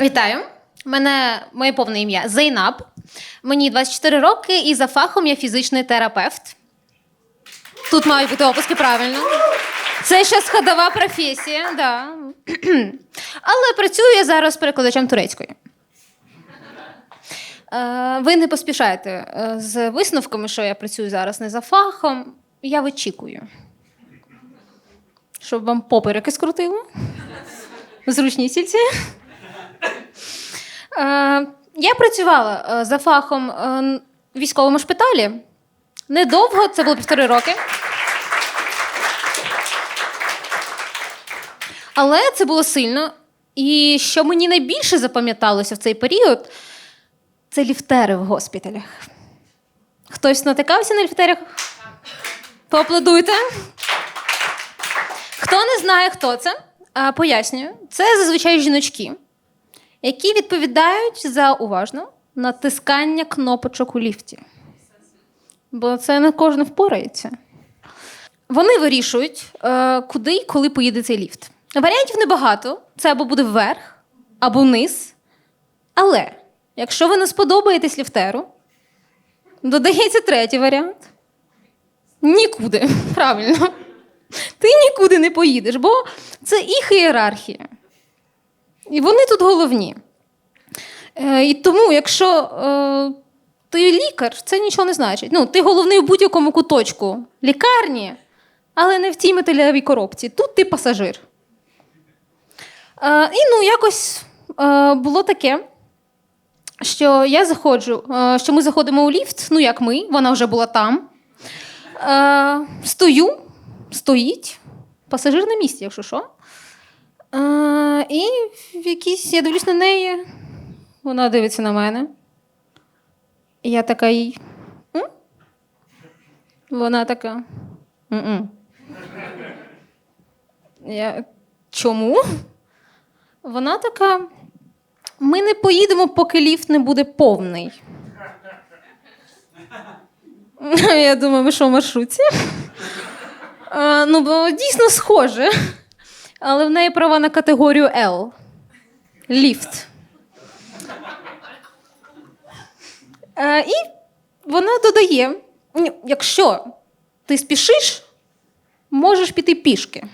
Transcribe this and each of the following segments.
Вітаю! Мене моє повне ім'я Зейнаб. Мені 24 роки, і за фахом я фізичний терапевт. Тут мають бути опуски правильно. Це ще сходова професія, да. Але працюю я зараз перекладачем турецької. Е, Ви не поспішайте е, з висновками, що я працюю зараз не за фахом. Я вичікую. Щоб вам попереки скрутило. Зручні сільці. Е, Я працювала е, за фахом е, в військовому шпиталі. Недовго, це було півтори роки. Але це було сильно. І що мені найбільше запам'яталося в цей період, це ліфтери в госпіталях. Хтось натикався на ліфтерах? Поаплодуйте. Хто не знає, хто це, пояснюю. Це зазвичай жіночки, які відповідають за уважно натискання кнопочок у ліфті. Бо це не кожен впорається. Вони вирішують, е, куди і коли поїде цей ліфт. Варіантів небагато. Це або буде вверх, або вниз. Але якщо ви не сподобаєтесь ліфтеру, додається третій варіант. Нікуди. Правильно. Ти нікуди не поїдеш, бо це їх ієрархія. І вони тут головні. Е, і тому, якщо е, ти лікар, це нічого не значить. Ну, ти головний у будь-якому куточку лікарні, але не в цій металевій коробці. Тут ти пасажир. Е, і ну, якось було таке, що я заходжу, що ми заходимо у ліфт, ну як ми, вона вже була там. Стою, стоїть, пасажир на місці, якщо що. Е, і в якійсь, я дивлюсь на неї, вона дивиться на мене. І я така їй. Вона така. «М-м». Я чому? Вона така. Ми не поїдемо, поки ліфт не буде повний. Я думаю, ми що в маршруті? А, ну, бо дійсно схоже. Але в неї права на категорію L. Ліфт. Е, і вона додає: якщо ти спішиш, можеш піти пішки.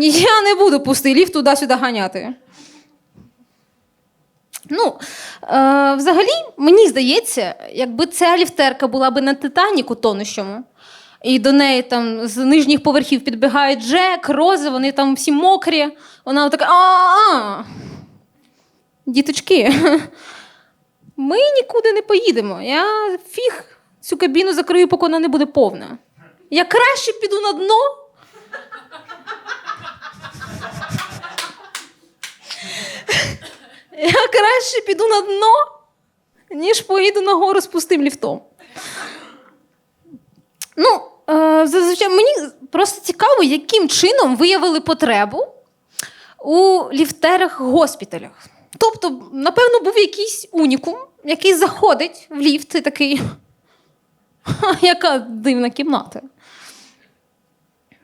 Я не буду пустий ліфт туди-сюди ганяти. Ну, е, взагалі, мені здається, якби ця ліфтерка була би на Титаніку тонущому, і до неї там з нижніх поверхів підбігають Джек, Рози, вони там всі мокрі. Вона така: а-а-а! Діточки, ми нікуди не поїдемо. Я фіг цю кабіну закрию, поки вона не буде повна. Я краще піду на дно. Я краще піду на дно, ніж поїду на гору з пустим ліфтом. Ну, зазвичай мені просто цікаво, яким чином виявили потребу у ліфтерах госпіталях. Тобто, напевно, був якийсь унікум, який заходить в ліфт і такий. Яка дивна кімната.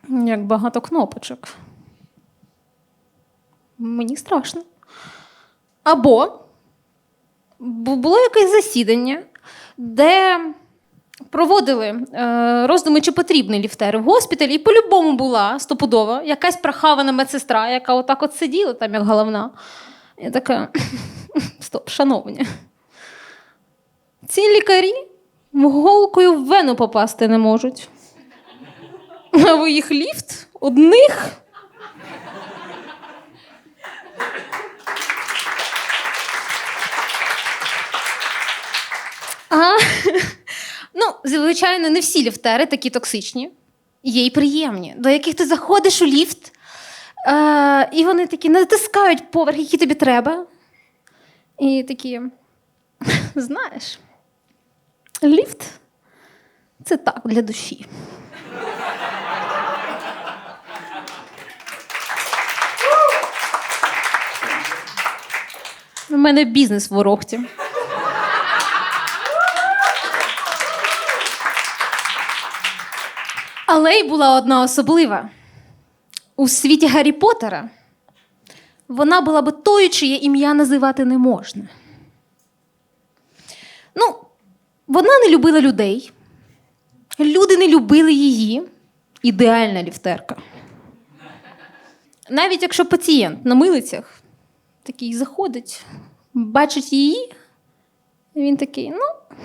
Як багато кнопочок. Мені страшно. Або було якесь засідання, де проводили е, роздуми, чи потрібний ліфтер в госпіталі, і по-любому була стопудова якась прохавана медсестра, яка отак от сиділа там, як головна. Я така: стоп, шановні. Ці лікарі голкою в вену попасти не можуть. А ви їх ліфт одних. А, ну, звичайно, не всі ліфтери такі токсичні. Є й приємні, до яких ти заходиш у ліфт, е, і вони такі натискають поверх, який тобі треба. І такі, знаєш, ліфт це так для душі. У мене бізнес в ворогті. Але й була одна особлива. У світі Гаррі Поттера вона була би тою, чиє ім'я називати не можна. Ну, вона не любила людей. Люди не любили її. Ідеальна ліфтерка. Навіть якщо пацієнт на милицях такий заходить, бачить її, він такий, ну,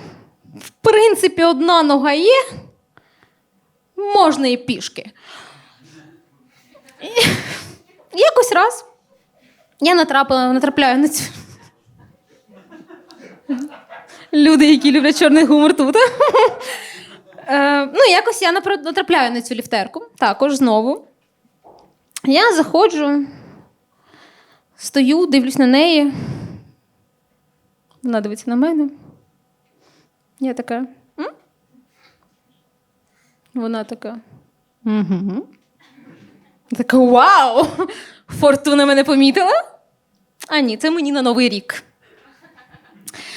в принципі, одна нога є, можна і пішки. І якось раз я натрапила, натрапляю на цю. Люди, які люблять чорний гумор тут. Е, ну, якось я натрапляю на цю ліфтерку, також знову. Я заходжу, стою, дивлюсь на неї. Вона дивиться на мене. Я така. Вона така. Угу. Така вау! Фортуна мене помітила. А ні, це мені на Новий рік.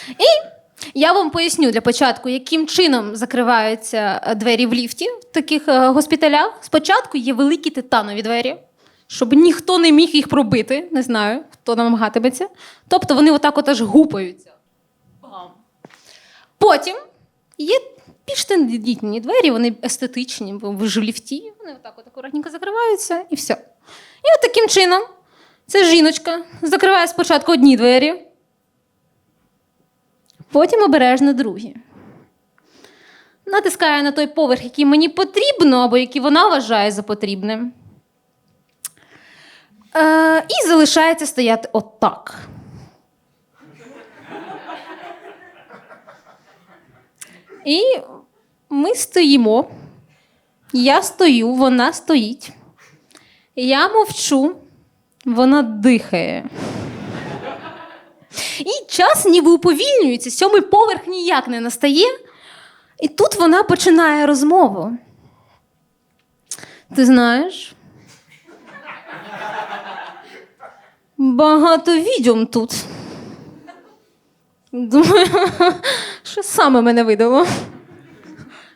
І я вам поясню для початку, яким чином закриваються е, двері в ліфті в таких е, госпіталях. Спочатку є великі титанові двері, щоб ніхто не міг їх пробити. Не знаю, хто намагатиметься. Тобто вони отак от аж гупаються. Потім є більш тендітні двері, вони естетичні, бо ви ж в ліфті, вони отак от акуратненько закриваються і все. І от таким чином ця жіночка закриває спочатку одні двері, потім обережно другі. Натискає на той поверх, який мені потрібно, або який вона вважає за потрібним. Е, і залишається стояти отак. І ми стоїмо. Я стою, вона стоїть. Я мовчу, вона дихає. І час ніби уповільнюється, сьомий поверх ніяк не настає. І тут вона починає розмову. Ти знаєш? Багато відьом тут. Думаю, що саме мене видало.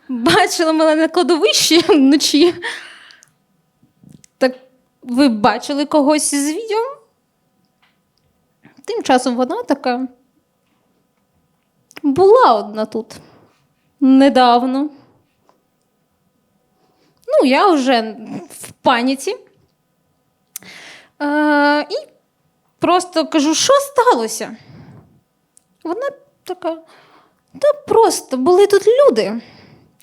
Бачила мене на кладовищі вночі. Так ви бачили когось із відьом? Тим часом вона така. Була одна тут недавно. Ну, я вже в паніці. Е, і просто кажу, що сталося? Вона така. Та просто були тут люди.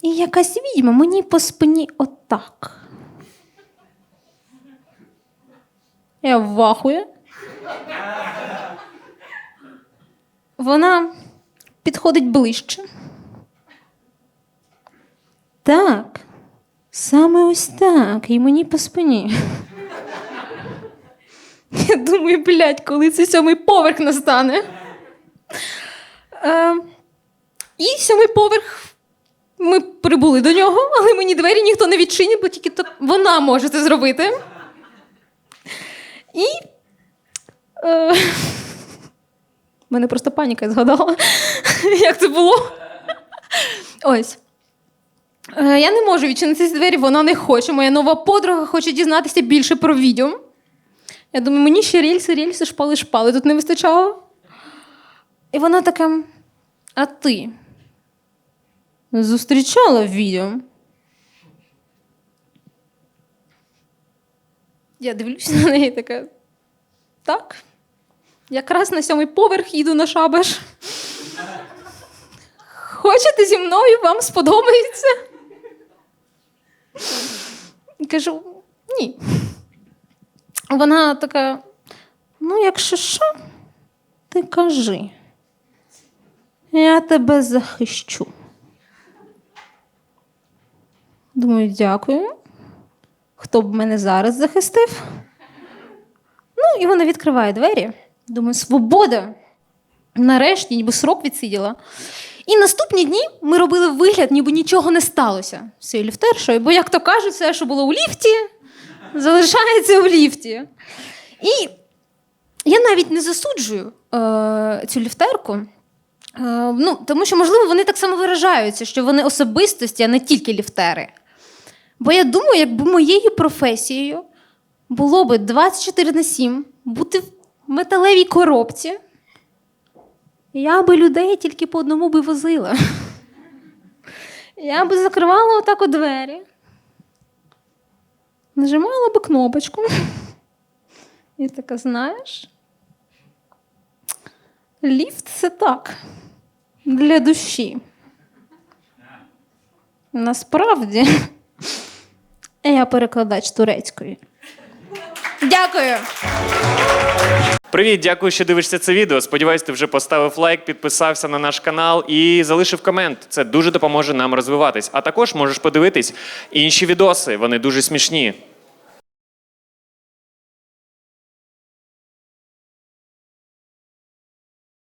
І якась відьма мені по спині отак. Я вахую. Вона підходить ближче. Так, саме ось так, і мені по спині. Я думаю, блядь, коли цей сьомий поверх настане. Е, і сьомий поверх. Ми прибули до нього, але мені двері ніхто не відчинив, бо тільки то вона може це зробити. І. Е, мене просто паніка згадала, як це було. Ось. Е, Я не можу відчинити ці двері, вона не хоче. Моя нова подруга хоче дізнатися більше про відьом. Я думаю, мені ще рельси, рельси, шпали, шпали тут не вистачало. І вона така: а ти зустрічала відьом? Я дивлюся на неї така. Так. Якраз на сьомий поверх їду на шабаш. Хочете зі мною, вам сподобається? Кажу, ні. Вона така: ну, якщо що, ти кажи. Я тебе захищу. Думаю, дякую. Хто б мене зараз захистив? Ну, і вона відкриває двері. Думаю, свобода. Нарешті, ніби срок відсиділа. І наступні дні ми робили вигляд, ніби нічого не сталося з цією ліфтершою, бо, як то кажуть, все, що було у ліфті, залишається у ліфті. І я навіть не засуджую е, цю ліфтерку. Е, ну, тому що, можливо, вони так само виражаються, що вони особистості, а не тільки ліфтери. Бо я думаю, якби моєю професією було би 24 на 7, бути в металевій коробці, я би людей тільки по одному би возила. Я би закривала отак у двері, нажимала би кнопочку. І така, знаєш, ліфт це так, для душі. Насправді, я перекладач турецької. Дякую. Привіт, дякую, що дивишся це відео. Сподіваюсь, ти вже поставив лайк, підписався на наш канал і залишив комент. Це дуже допоможе нам розвиватись. А також можеш подивитись інші відоси. Вони дуже смішні.